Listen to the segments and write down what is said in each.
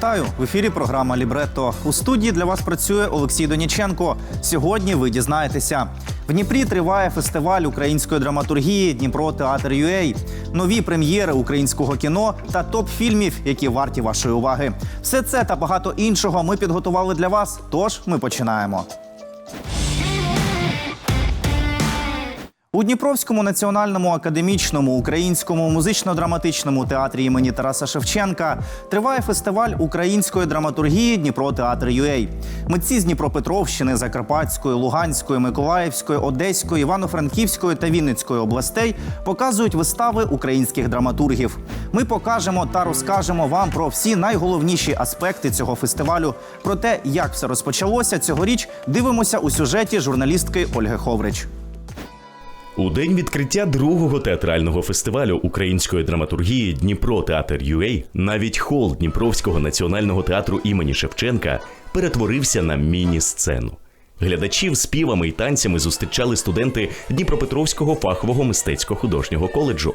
Вітаю в ефірі. Програма Лібретто. У студії для вас працює Олексій Доніченко. Сьогодні ви дізнаєтеся. В Дніпрі триває фестиваль української драматургії Дніпро Театр UA. Нові прем'єри українського кіно та топ фільмів, які варті вашої уваги. Все це та багато іншого ми підготували для вас. Тож ми починаємо. У Дніпровському національному академічному українському музично-драматичному театрі імені Тараса Шевченка триває фестиваль української драматургії Дніпро Театр UA. Митці з Дніпропетровщини, Закарпатської, Луганської, Миколаївської, Одеської, Івано-Франківської та Вінницької областей показують вистави українських драматургів. Ми покажемо та розкажемо вам про всі найголовніші аспекти цього фестивалю. Про те, як все розпочалося цьогоріч, дивимося у сюжеті журналістки Ольги Ховрич. У день відкриття другого театрального фестивалю української драматургії Дніпро Театр UA навіть хол Дніпровського національного театру імені Шевченка перетворився на міні-сцену. Глядачів співами і танцями зустрічали студенти Дніпропетровського фахового мистецько-художнього коледжу.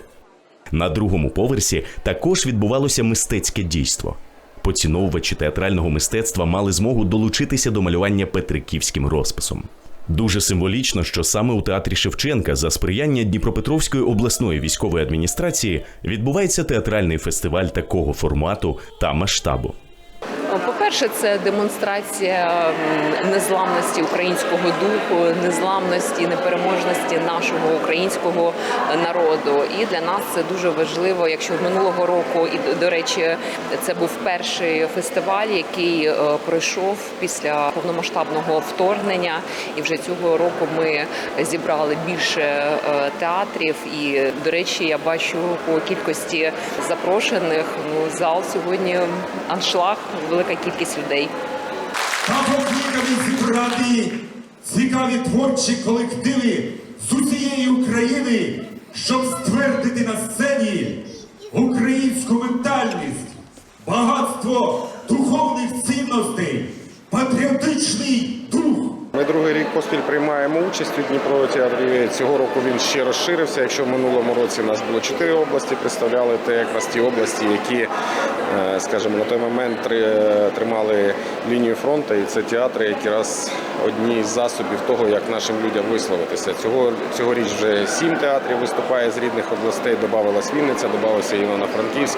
На другому поверсі також відбувалося мистецьке дійство. Поціновувачі театрального мистецтва мали змогу долучитися до малювання петриківським розписом. Дуже символічно, що саме у театрі Шевченка за сприяння Дніпропетровської обласної військової адміністрації відбувається театральний фестиваль такого формату та масштабу. По-перше, це демонстрація незламності українського духу, незламності, непереможності нашого українського народу. І для нас це дуже важливо. Якщо минулого року, і до речі, це був перший фестиваль, який е, пройшов після повномасштабного вторгнення. І вже цього року ми зібрали більше е, театрів. І до речі, я бачу по кількості запрошених. Ну зал сьогодні аншлаг, велика кількість людей. Покликані зібрати цікаві творчі колективи з усієї України, щоб ствердити на сцені українську ментальність, багатство духовних цінностей, патріотичний дух. Ми другий рік поспіль приймаємо участь у Дніпро театрі. Цього року він ще розширився. Якщо в минулому році нас було чотири області, представляли те якраз ті області, які, е, скажімо, на той момент три- тримали лінію фронту, і це театри, які раз одні з засобів того, як нашим людям висловитися. Цього цьогоріч вже сім театрів виступає з рідних областей. Додавалась Вінниця, додавався Івано-Франківськ.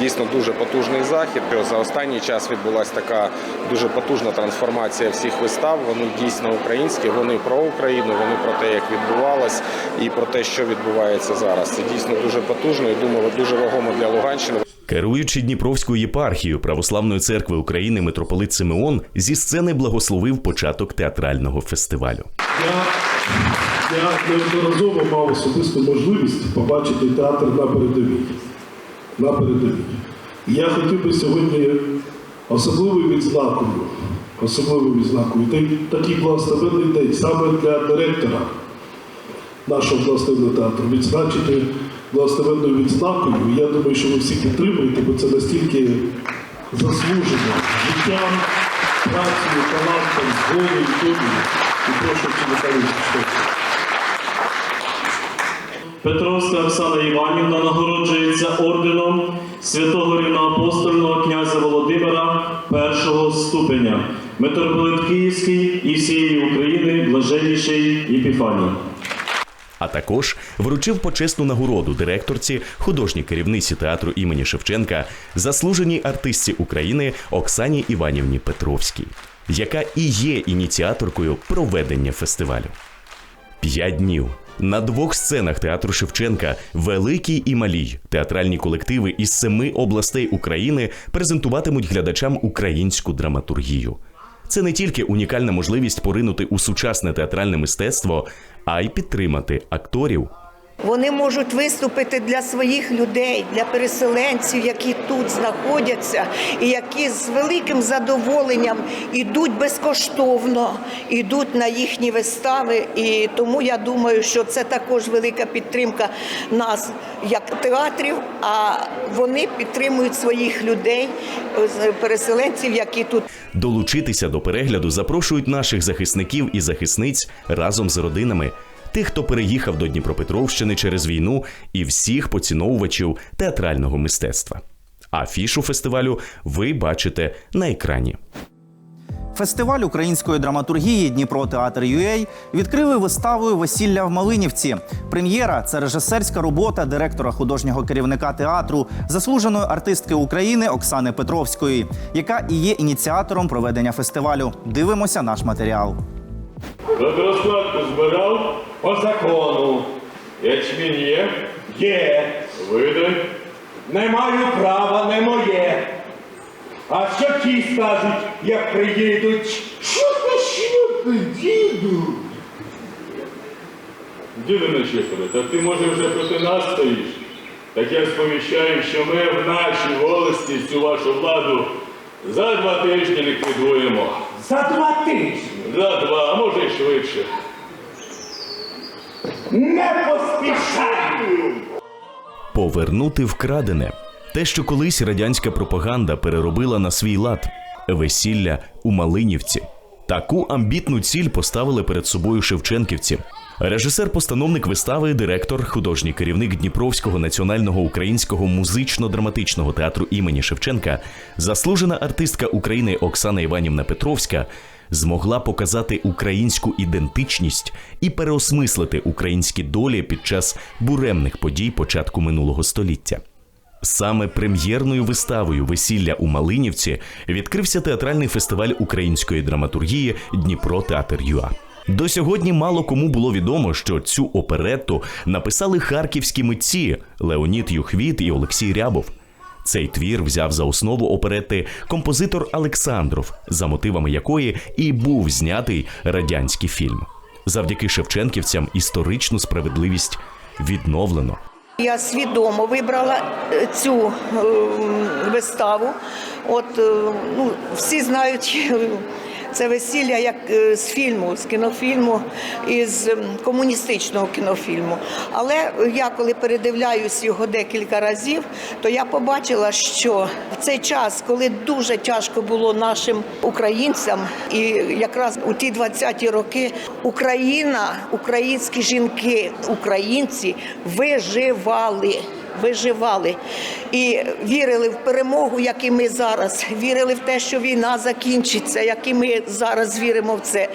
Дійсно дуже потужний захід. За останній час відбулася така дуже потужна трансформація всіх вистав. Вони дійсно українські, вони про Україну, вони про те, як відбувалось, і про те, що відбувається зараз. Це дійсно дуже потужно і думаю, дуже вагомо для Луганщини. Керуючи Дніпровською єпархією Православної церкви України митрополит Симеон зі сцени благословив початок театрального фестивалю. Я, я неодноразово мав особисту можливість побачити театр на передовій. На передовій. Я хотів би сьогодні особливою відзнакою, особливою відзнакою, та- такий благословенний день саме для директора нашого обласного театру відзначити благословенною відзнакою. Я думаю, що ви всі підтримуєте, бо це настільки заслужено життям, працею, талантом, волею, долею. І прошу Михайло Штовху. Петровська Оксана Іванівна нагороджується орденом святого рівноапостольного князя Володимира першого ступеня, митрополит Київський і всієї України блаженніший Єпіфаній. А також вручив почесну нагороду директорці, художній керівниці театру імені Шевченка, заслуженій артистці України Оксані Іванівні Петровській, яка і є ініціаторкою проведення фестивалю. П'ять днів. На двох сценах театру Шевченка Великий і Малій театральні колективи із семи областей України презентуватимуть глядачам українську драматургію. Це не тільки унікальна можливість поринути у сучасне театральне мистецтво, а й підтримати акторів, Вони можуть виступити для своїх людей, для переселенців, які тут знаходяться, і які з великим задоволенням ідуть безкоштовно, ідуть на їхні вистави. І тому я думаю, що це також велика підтримка нас як театрів. А вони підтримують своїх людей, переселенців, які тут Долучитися до перегляду запрошують наших захисників і захисниць разом з родинами, тих, хто переїхав до Дніпропетровщини через війну, і всіх поціновувачів театрального мистецтва. Афішу фестивалю ви бачите на екрані. Фестиваль української драматургії Дніпро Театр UA відкрили виставою Весілля в Малинівці. Прем'єра це режисерська робота директора художнього керівника театру, заслуженої артистки України Оксани Петровської, яка і є ініціатором проведення фестивалю. Дивимося наш матеріал. Розкладку збирав По закону ячмінь є, є. видай. Не маю права, не моє. А що ті скажуть, як приїдуть? Що ти, діду? Діду не чекали, так ти може вже проти нас стоїш. Так я сповіщаю, що ми в нашій волості цю вашу владу за два тижні ліквідуємо. За два тижні. За два, а може й швидше. Не поспішай! Повернути вкрадене те, що колись радянська пропаганда переробила на свій лад весілля у Малинівці. Таку амбітну ціль поставили перед собою шевченківці. Режисер-постановник вистави, директор, художній керівник Дніпровського національного українського музично-драматичного театру імені Шевченка, заслужена артистка України Оксана Іванівна Петровська змогла показати українську ідентичність і переосмислити українські долі під час буремних подій початку минулого століття. Саме прем'єрною виставою Весілля у Малинівці відкрився театральний фестиваль української драматургії Дніпро Театр ЮА. До сьогодні мало кому було відомо, що цю оперетту написали харківські митці Леонід Юхвіт і Олексій Рябов. Цей твір взяв за основу оперети композитор Олександров, за мотивами якої і був знятий радянський фільм. Завдяки шевченківцям історичну справедливість відновлено. Я свідомо вибрала е, цю е, виставу. От е, ну, всі знають це весілля як е, з фільму, з кінофільму, із комуністичного кінофільму. Але я коли передивляюсь його декілька разів, то я побачила, що в цей час, коли дуже тяжко було нашим українцям, і якраз у ті 20-ті роки Україна, українські жінки, українці виживали. Виживали і вірили в перемогу, як і ми зараз. Вірили в те, що війна закінчиться, як і ми зараз віримо в це.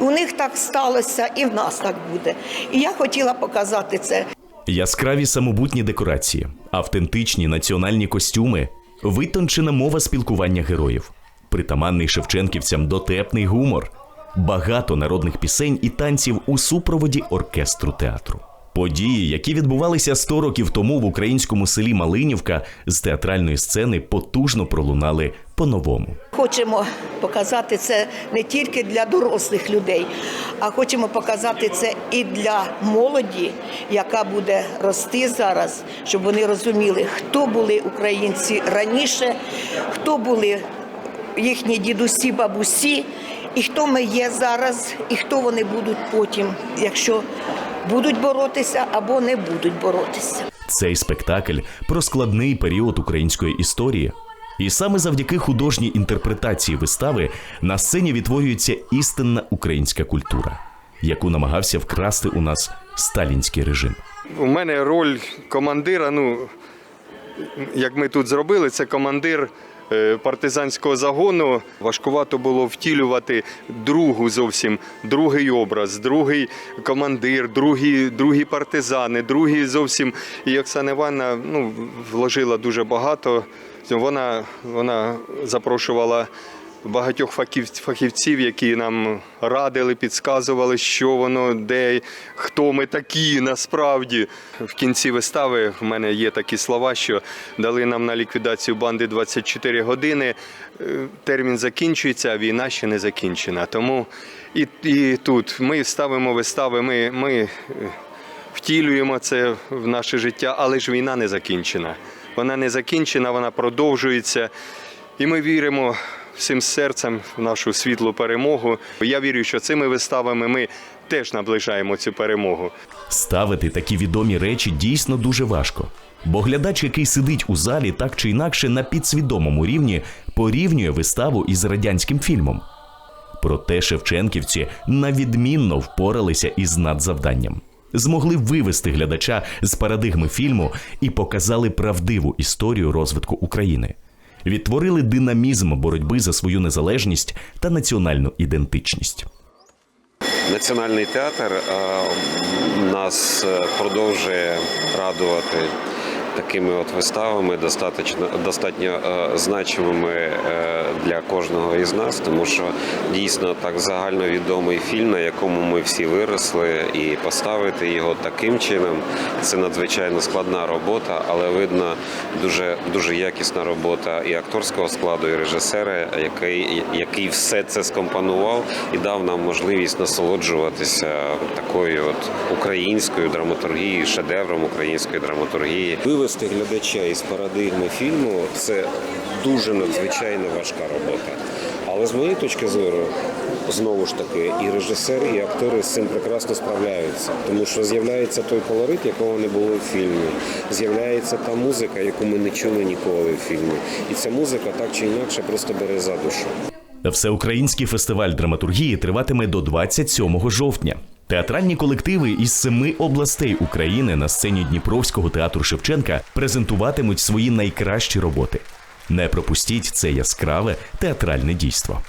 У них так сталося, і в нас так буде. І я хотіла показати це. Яскраві самобутні декорації, автентичні національні костюми, витончена мова спілкування героїв, притаманний шевченківцям дотепний гумор, багато народних пісень і танців у супроводі оркестру театру. Події, які відбувалися 100 років тому в українському селі Малинівка, з театральної сцени потужно пролунали по-новому. Хочемо показати це не тільки для дорослих людей, а хочемо показати це і для молоді, яка буде рости зараз, щоб вони розуміли, хто були українці раніше, хто були їхні дідусі, бабусі, і хто ми є зараз, і хто вони будуть потім, якщо будуть боротися або не будуть боротися. Цей спектакль про складний період української історії. І саме завдяки художній інтерпретації вистави на сцені відтворюється істинна українська культура, яку намагався вкрасти у нас сталінський режим. У мене роль командира. Ну як ми тут зробили, це командир партизанського загону. Важкувато було втілювати другу зовсім другий образ, другий командир, другі, другі партизани, другі зовсім. І Оксана Івановна ну, вложила дуже багато. Вона, вона запрошувала багатьох фахів- фахівців, які нам радили, підказували, що воно, де, хто ми такі насправді. В кінці вистави в мене є такі слова, що дали нам на ліквідацію банди 24 години. Е, Термін закінчується, а війна ще не закінчена. Тому і, і тут ми ставимо вистави, ми, ми е, втілюємо це в наше життя, але ж війна не закінчена. Вона не закінчена, вона продовжується. І ми віримо всім серцем в нашу світлу перемогу. Я вірю, що цими виставами ми теж наближаємо цю перемогу. Ставити такі відомі речі дійсно дуже важко. Бо глядач, який сидить у залі, так чи інакше на підсвідомому рівні порівнює виставу із радянським фільмом. Проте шевченківці навідмінно впоралися із надзавданням. змогли вивести глядача з парадигми фільму і показали правдиву історію розвитку України. Відтворили динамізм боротьби за свою незалежність та національну ідентичність. Національний театр е, нас е, продовжує радувати такими от виставами, достатньо, достатньо е, значимими е, для кожного із нас, тому що дійсно так загальновідомий фільм, на якому ми всі виросли, і поставити його таким чином це надзвичайно складна робота, але видно дуже дуже якісна робота і акторського складу, і режисера, який, який все це скомпонував і дав нам можливість насолоджуватися такою от українською драматургією, шедевром української драматургії. Вивести глядача із парадигми фільму це дуже надзвичайно важка робота. Але з моєї точки зору, знову ж таки, і режисери, і актори з цим прекрасно справляються, тому що з'являється той колорит, якого не було в фільмі. З'являється та музика, яку ми не чули ніколи в фільмі. І ця музика так чи інакше просто бере за душу. Всеукраїнський фестиваль драматургії триватиме до 27 жовтня. Театральні колективи із семи областей України на сцені Дніпровського театру Шевченка презентуватимуть свої найкращі роботи. Не пропустіть це яскраве театральне дійство.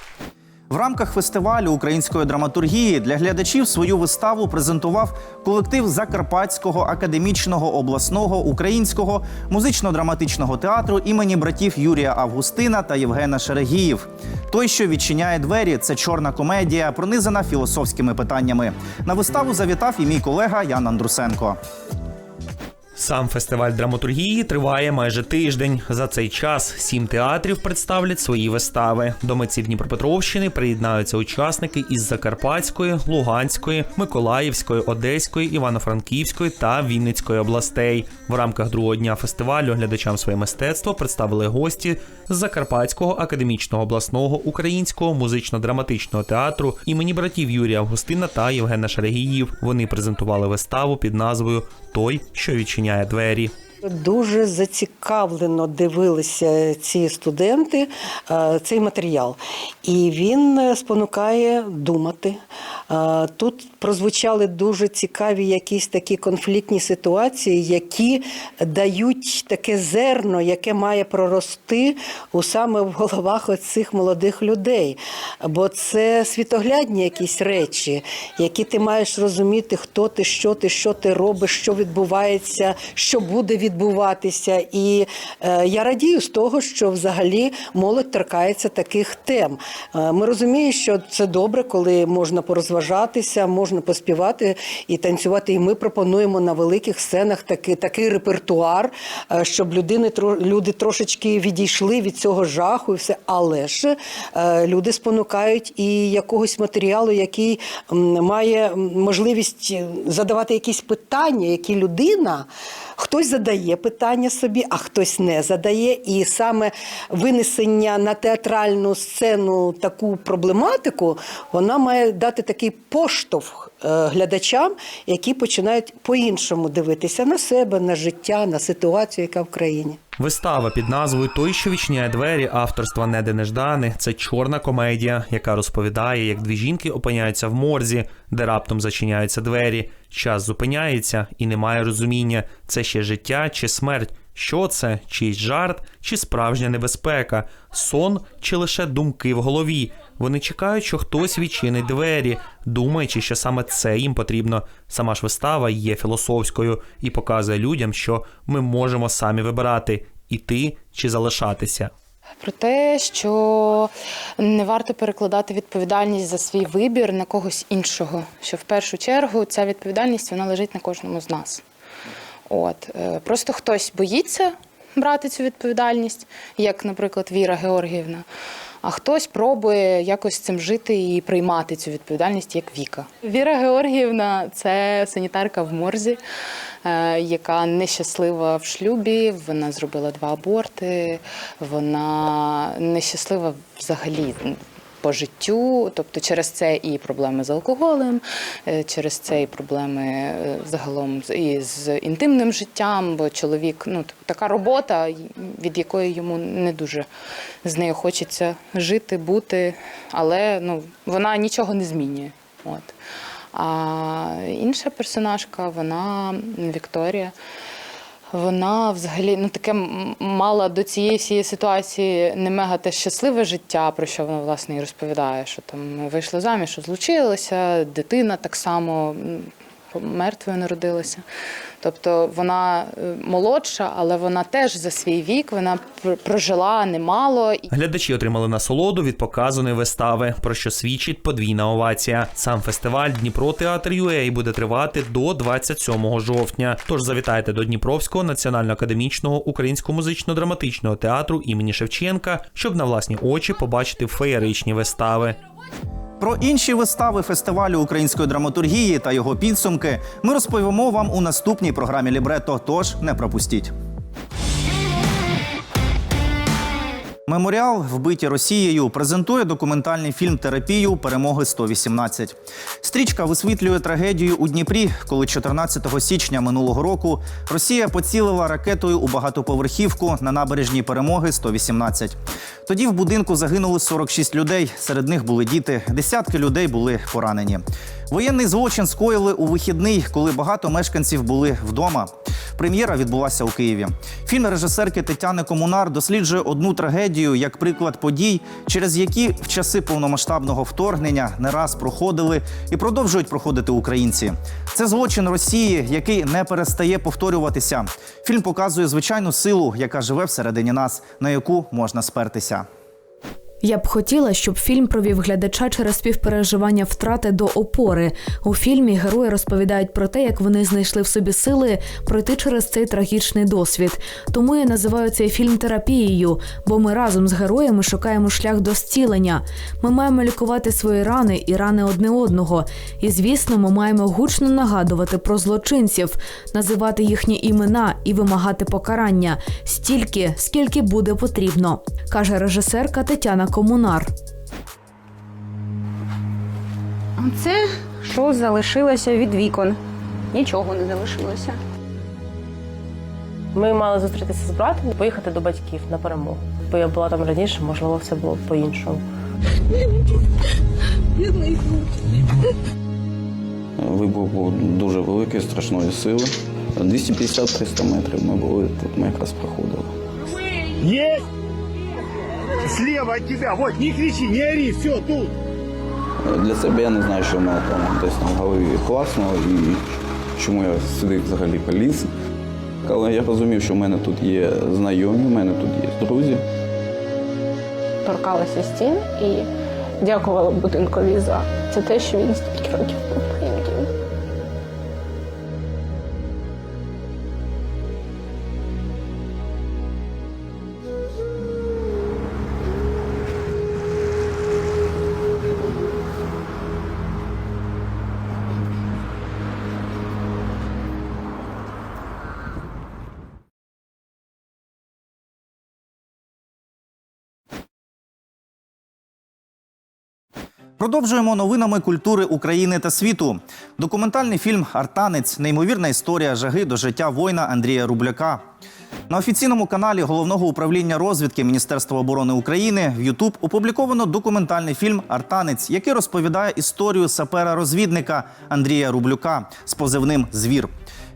В рамках фестивалю української драматургії для глядачів свою виставу презентував колектив Закарпатського академічного обласного українського музично-драматичного театру імені братів Юрія Августина та Євгена Шерегіїв. Той, що відчиняє двері, це чорна комедія, пронизана філософськими питаннями. На виставу завітав і мій колега Ян Андрусенко. Сам фестиваль драматургії триває майже тиждень. За цей час сім театрів представлять свої вистави. До митців Дніпропетровщини приєднаються учасники із Закарпатської, Луганської, Миколаївської, Одеської, Івано-Франківської та Вінницької областей. В рамках другого дня фестивалю глядачам своє мистецтво представили гості з Закарпатського академічного обласного українського музично-драматичного театру імені братів Юрія Августина та Євгена Шерегіїв. Вони презентували виставу під назвою Той, що відчиняє двері. Дуже зацікавлено дивилися ці студенти е, цей матеріал, і він е, спонукає думати. Е, Тут прозвучали дуже цікаві якісь такі конфліктні ситуації, які дають таке зерно, яке має прорости у саме в головах цих молодих людей. Бо це світоглядні якісь речі, які ти маєш розуміти, хто ти, що ти, що ти робиш, що відбувається, що буде відбуватися. І е, я радію з того, що взагалі молодь торкається таких тем. Е, ми розуміємо, що це добре, коли можна порозважатися, можна поспівати і танцювати. І ми пропонуємо на великих сценах такий, такий репертуар, е, щоб людини люди трошечки відійшли від цього жаху і все. Але ж люди спонукають і якогось матеріалу, який має можливість задавати якісь питання, які людина. Хтось задає питання собі, а хтось не задає. І саме винесення на театральну сцену таку проблематику, вона має дати такий поштовх глядачам, які починають по-іншому дивитися на себе, на життя, на ситуацію, яка в країні. Вистава під назвою Той, що відчиняє двері авторства Неди Неждани це чорна комедія, яка розповідає, як дві жінки опиняються в морзі, де раптом зачиняються двері. Час зупиняється і немає розуміння, це ще життя чи смерть. Що це? Чийсь жарт, чи справжня небезпека, сон чи лише думки в голові. Вони чекають, що хтось відчинить двері, думаючи, що саме це їм потрібно. Сама ж вистава є філософською і показує людям, що ми можемо самі вибирати іти чи залишатися. Про те, що не варто перекладати відповідальність за свій вибір на когось іншого. Що в першу чергу ця відповідальність вона лежить на кожному з нас. От е, просто хтось боїться брати цю відповідальність, як, наприклад, Віра Георгіївна. А хтось пробує якось цим жити і приймати цю відповідальність як Віка. Віра Георгіївна це санітарка в морзі, е, яка нещаслива в шлюбі. Вона зробила два аборти. Вона нещаслива взагалі. По життю, тобто через це і проблеми з алкоголем, е, через це і проблеми е, загалом і з інтимним життям, бо чоловік, ну така робота, від якої йому не дуже з нею хочеться жити, бути, але ну, вона нічого не змінює. От. А інша персонажка, вона Вікторія. Вона взагалі ну таке мала до цієї всієї ситуації не мега те щасливе життя, про що вона власне і розповідає, що там ми вийшли заміж, що злучилися, дитина так само мертвою народилася. Тобто вона е, молодша, але вона теж за свій вік вона пр- прожила немало. Глядачі отримали насолоду від показаної вистави, про що свідчить подвійна овація. Сам фестиваль Дніпро Театр UA буде тривати до 27 жовтня. Тож завітайте до Дніпровського національно-академічного українського музично-драматичного театру імені Шевченка, щоб на власні очі побачити феєричні вистави. Про інші вистави фестивалю української драматургії та його підсумки ми розповімо вам у наступній програмі Лібрето. Тож не пропустіть. Меморіал Вбиті Росією презентує документальний фільм Терапію перемоги 118. Стрічка висвітлює трагедію у Дніпрі, коли 14 січня минулого року Росія поцілила ракетою у багатоповерхівку на набережній перемоги 118. Тоді в будинку загинули 46 людей. Серед них були діти. Десятки людей були поранені. Воєнний злочин скоїли у вихідний, коли багато мешканців були вдома. Прем'єра відбулася у Києві. Фільм режисерки Тетяни Комунар досліджує одну трагедію як приклад подій, через які в часи повномасштабного вторгнення не раз проходили і продовжують проходити українці. Це злочин Росії, який не перестає повторюватися. Фільм показує звичайну силу, яка живе всередині нас, на яку можна спертися. Я б хотіла, щоб фільм провів глядача через співпереживання втрати до опори. У фільмі герої розповідають про те, як вони знайшли в собі сили пройти через цей трагічний досвід. Тому я називаю цей фільм терапією, бо ми разом з героями шукаємо шлях до зцілення. Ми маємо лікувати свої рани і рани одне одного. І звісно, ми маємо гучно нагадувати про злочинців, називати їхні імена і вимагати покарання стільки, скільки буде потрібно, каже режисерка Тетяна Комунар. Це що залишилося від вікон? Нічого не залишилося. Ми мали зустрітися з братом і поїхати до батьків на перемогу. Бо я була там раніше, можливо, все було б по-іншому. Вибух був дуже великий, страшної сили. 250-300 метрів ми були тут, ми якраз проходили. Есть! Слева от тебя, вот, не кричи, не ори, все, тут. Для себе я не знаю, що в мене там десь там в голові класно і чому я сюди взагалі поліз. Але я розумів, що в мене тут є знайомі, в мене тут є друзі. Торкалася стін і дякувала будинкові за це те, що він стільки років Продовжуємо новинами культури України та світу. Документальний фільм Артанець неймовірна історія жаги до життя воїна Андрія Рубляка. На офіційному каналі головного управління розвідки Міністерства оборони України в Ютуб опубліковано документальний фільм Артанець, який розповідає історію сапера-розвідника Андрія Рублюка з позивним Звір.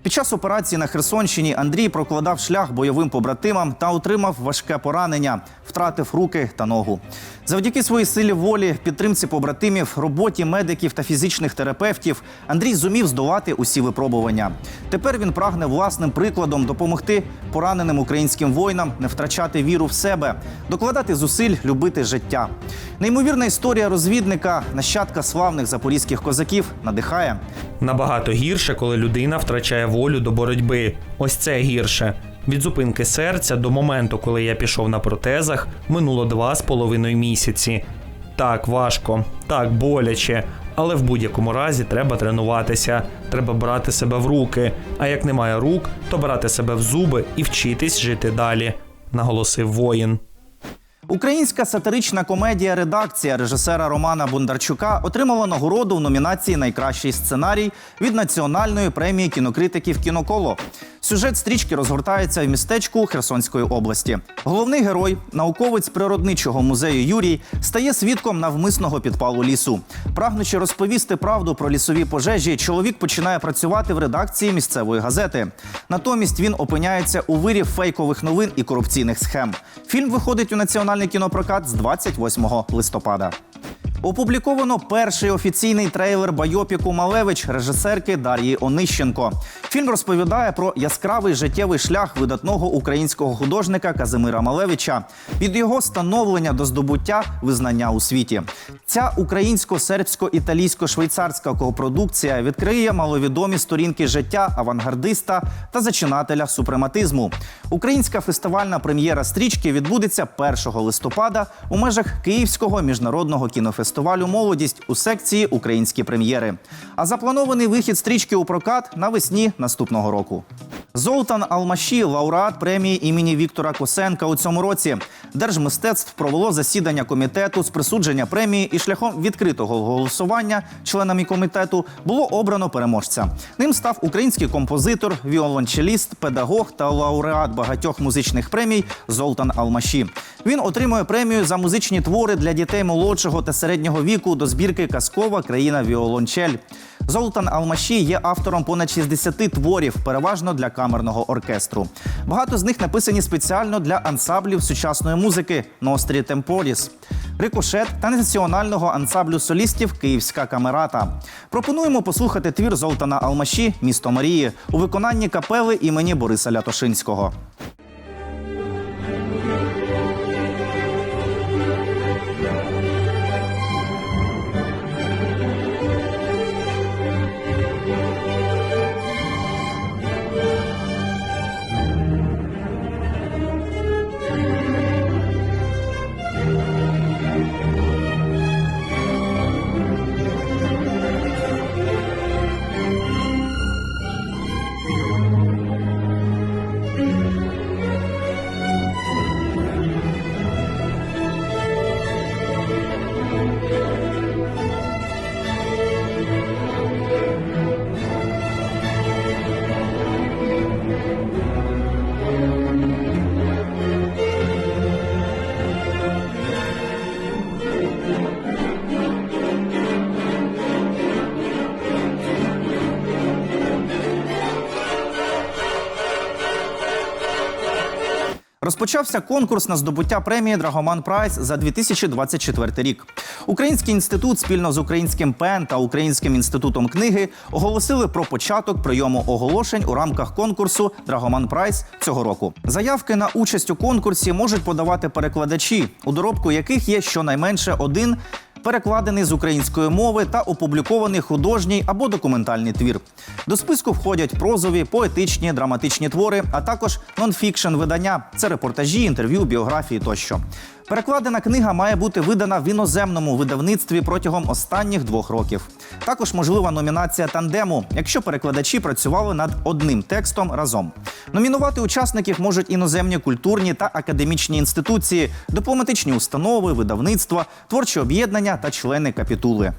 Під час операції на Херсонщині Андрій прокладав шлях бойовим побратимам та отримав важке поранення, втратив руки та ногу. Завдяки своїй силі волі, підтримці побратимів, роботі медиків та фізичних терапевтів Андрій зумів здолати усі випробування. Тепер він прагне власним прикладом допомогти пораненим українським воїнам не втрачати віру в себе, докладати зусиль, любити життя. Неймовірна історія розвідника, нащадка славних запорізьких козаків, надихає. Набагато гірше, коли людина втрачає волю до боротьби. Ось це гірше. Від зупинки серця до моменту, коли я пішов на протезах, минуло два з половиною місяці. Так важко, так боляче, але в будь-якому разі треба тренуватися, треба брати себе в руки. А як немає рук, то брати себе в зуби і вчитись жити далі, наголосив воїн. Українська сатирична комедія Редакція режисера Романа Бондарчука отримала нагороду в номінації Найкращий сценарій від національної премії кінокритиків Кіноколо. Сюжет стрічки розгортається в містечку Херсонської області. Головний герой, науковець природничого музею Юрій, стає свідком навмисного підпалу лісу. Прагнучи розповісти правду про лісові пожежі, чоловік починає працювати в редакції місцевої газети. Натомість він опиняється у вирі фейкових новин і корупційних схем. Фільм виходить у національний кінопрокат з 28 листопада. Опубліковано перший офіційний трейлер байопіку Малевич режисерки Дар'ї Онищенко. Фільм розповідає про яскравий життєвий шлях видатного українського художника Казимира Малевича від його становлення до здобуття визнання у світі. Ця українсько-сербсько-італійсько-швейцарська копродукція відкриє маловідомі сторінки життя авангардиста та зачинателя супрематизму. Українська фестивальна прем'єра стрічки відбудеться 1 листопада у межах Київського міжнародного кінофестивалю Молодість у секції Українські прем'єри. А запланований вихід стрічки у прокат навесні наступного року. Золтан Алмаші, лауреат премії імені Віктора Косенка у цьому році. Держмистецтв провело засідання комітету з присудження премії і шляхом відкритого голосування членами комітету було обрано переможця. Ним став український композитор, віолончеліст, педагог та лауреат багатьох музичних премій Золтан Алмаші. Він отримує премію за музичні твори для дітей молодшого та середнього віку до збірки Казкова країна віолончель. Золтан Алмаші є автором понад 60 творів, переважно для камерного оркестру. Багато з них написані спеціально для ансамблів сучасної музики Нострі Темпоріс, Рикошет та національного ансамблю солістів Київська камерата. Пропонуємо послухати твір Золтана Алмаші Місто Марії у виконанні капели імені Бориса Лятошинського. Розпочався конкурс на здобуття премії Драгоман Прайс за 2024 рік. Український інститут спільно з українським ПЕН та Українським інститутом книги оголосили про початок прийому оголошень у рамках конкурсу Драгоман Прайс цього року. Заявки на участь у конкурсі можуть подавати перекладачі, у доробку яких є щонайменше один перекладений з української мови та опублікований художній або документальний твір. До списку входять прозові, поетичні, драматичні твори, а також нонфікшн видання. Це репортажі, інтерв'ю, біографії тощо. Перекладена книга має бути видана в іноземному видавництві протягом останніх двох років. Також можлива номінація тандему, якщо перекладачі працювали над одним текстом разом. Номінувати учасників можуть іноземні культурні та академічні інституції, дипломатичні установи, видавництва, творчі об'єднання та члени капітули.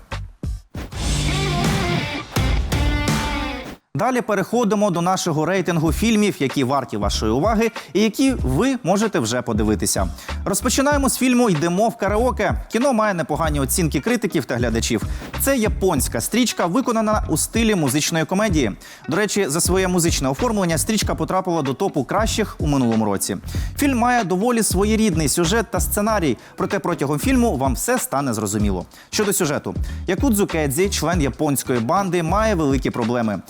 Далі переходимо до нашого рейтингу фільмів, які варті вашої уваги, і які ви можете вже подивитися. Розпочинаємо з фільму Йдемо в караоке. Кіно має непогані оцінки критиків та глядачів. Це японська стрічка, виконана у стилі музичної комедії. До речі, за своє музичне оформлення стрічка потрапила до топу кращих у минулому році. Фільм має доволі своєрідний сюжет та сценарій, проте протягом фільму вам все стане зрозуміло. Щодо сюжету, Якудзу Кедзі, член японської банди, має великі проблеми.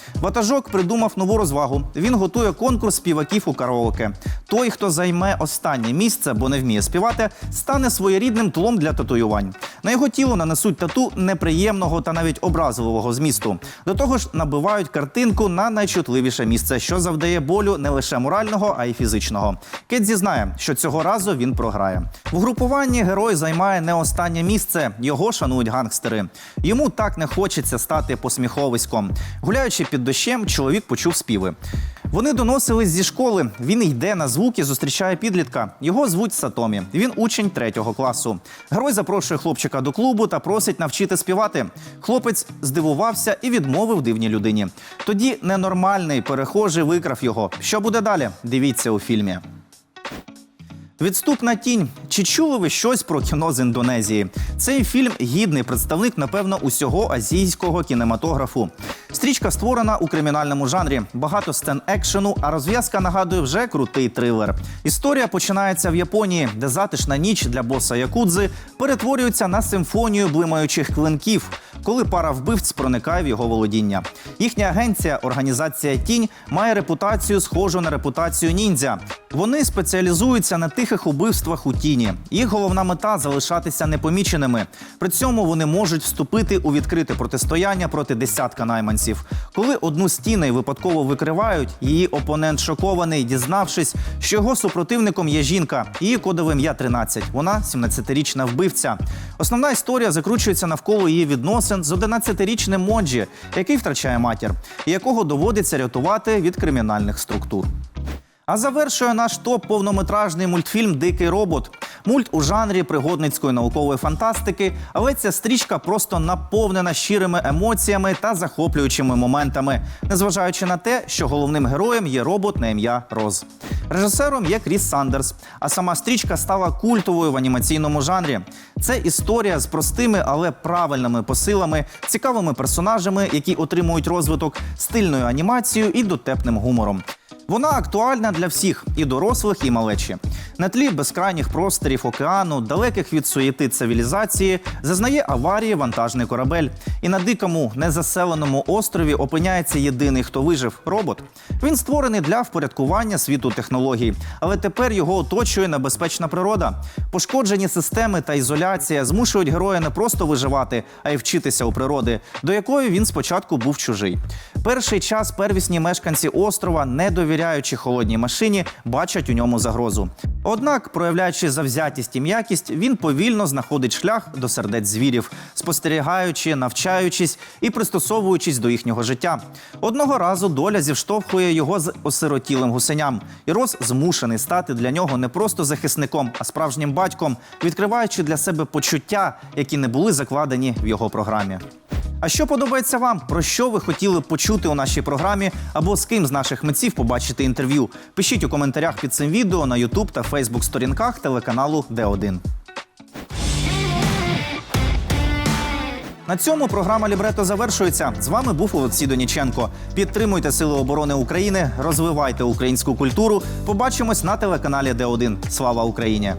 Ватажок придумав нову розвагу. Він готує конкурс співаків у караоке. Той, хто займе останнє місце, бо не вміє співати, стане своєрідним тлом для татуювань. На його тіло нанесуть тату неприємного та навіть образливого змісту. До того ж, набивають картинку на найчутливіше місце, що завдає болю не лише морального, а й фізичного. Кедзі знає, що цього разу він програє. В групуванні герой займає не останнє місце. Його шанують гангстери. Йому так не хочеться стати посміховиськом. Гуляючи під дощем, чоловік почув співи. Вони доносились зі школи. Він йде на звуки, зустрічає підлітка. Його звуть Сатомі. Він учень третього класу. Герой запрошує хлопчика до клубу та просить навчити співати. Хлопець здивувався і відмовив дивній людині. Тоді ненормальний перехожий викрав його. Що буде далі? Дивіться у фільмі. Відступна тінь. Чи чули ви щось про кіно з Індонезії? Цей фільм гідний представник, напевно, усього азійського кінематографу. Стрічка створена у кримінальному жанрі. Багато сцен екшену, а розв'язка нагадує вже крутий трилер. Історія починається в Японії, де затишна ніч для боса Якудзи перетворюється на симфонію блимаючих клинків, коли пара вбивць проникає в його володіння. Їхня агенція, організація Тінь, має репутацію схожу на репутацію ніндзя. Вони спеціалізуються на тихих убивствах у тіні. Їх головна мета залишатися непоміченими. При цьому вони можуть вступити у відкрите протистояння проти десятка найманців. Коли одну з тіней випадково викривають, її опонент шокований, дізнавшись, що його супротивником є жінка. Її кодове ім'я 13. Вона 17-річна вбивця. Основна історія закручується навколо її відносин з 11-річним Моджі, який втрачає матір, і якого доводиться рятувати від кримінальних структур. А завершує наш топ повнометражний мультфільм Дикий робот. Мульт у жанрі пригодницької наукової фантастики, але ця стрічка просто наповнена щирими емоціями та захоплюючими моментами, незважаючи на те, що головним героєм є робот на ім'я Роз. Режисером є Кріс Сандерс, а сама стрічка стала культовою в анімаційному жанрі. Це історія з простими, але правильними посилами, цікавими персонажами, які отримують розвиток, стильною анімацією і дотепним гумором. Вона актуальна для всіх і дорослих, і малечі. На тлі безкрайніх просторів океану, далеких від суєти цивілізації, зазнає аварії вантажний корабель. І на дикому, незаселеному острові опиняється єдиний, хто вижив робот. Він створений для впорядкування світу технологій, але тепер його оточує небезпечна природа. Пошкоджені системи та ізоляція змушують героя не просто виживати, а й вчитися у природи, до якої він спочатку був чужий. Перший час первісні мешканці острова, не довіряючи холодній машині, бачать у ньому загрозу. Однак, проявляючи завзятість і м'якість, він повільно знаходить шлях до сердець звірів, спостерігаючи, навчаючись і пристосовуючись до їхнього життя. Одного разу доля зіштовхує його з осиротілим гусеням, і Рос змушений стати для нього не просто захисником, а справжнім батьком, відкриваючи для себе почуття, які не були закладені в його програмі. А що подобається вам? Про що ви хотіли почути у нашій програмі або з ким з наших митців побачити інтерв'ю? Пишіть у коментарях під цим відео на YouTube та Facebook сторінках телеканалу Д1. На цьому програма Лібрето завершується. З вами був Олексій Доніченко. Підтримуйте Сили оборони України, розвивайте українську культуру. Побачимось на телеканалі Д1. Слава Україні!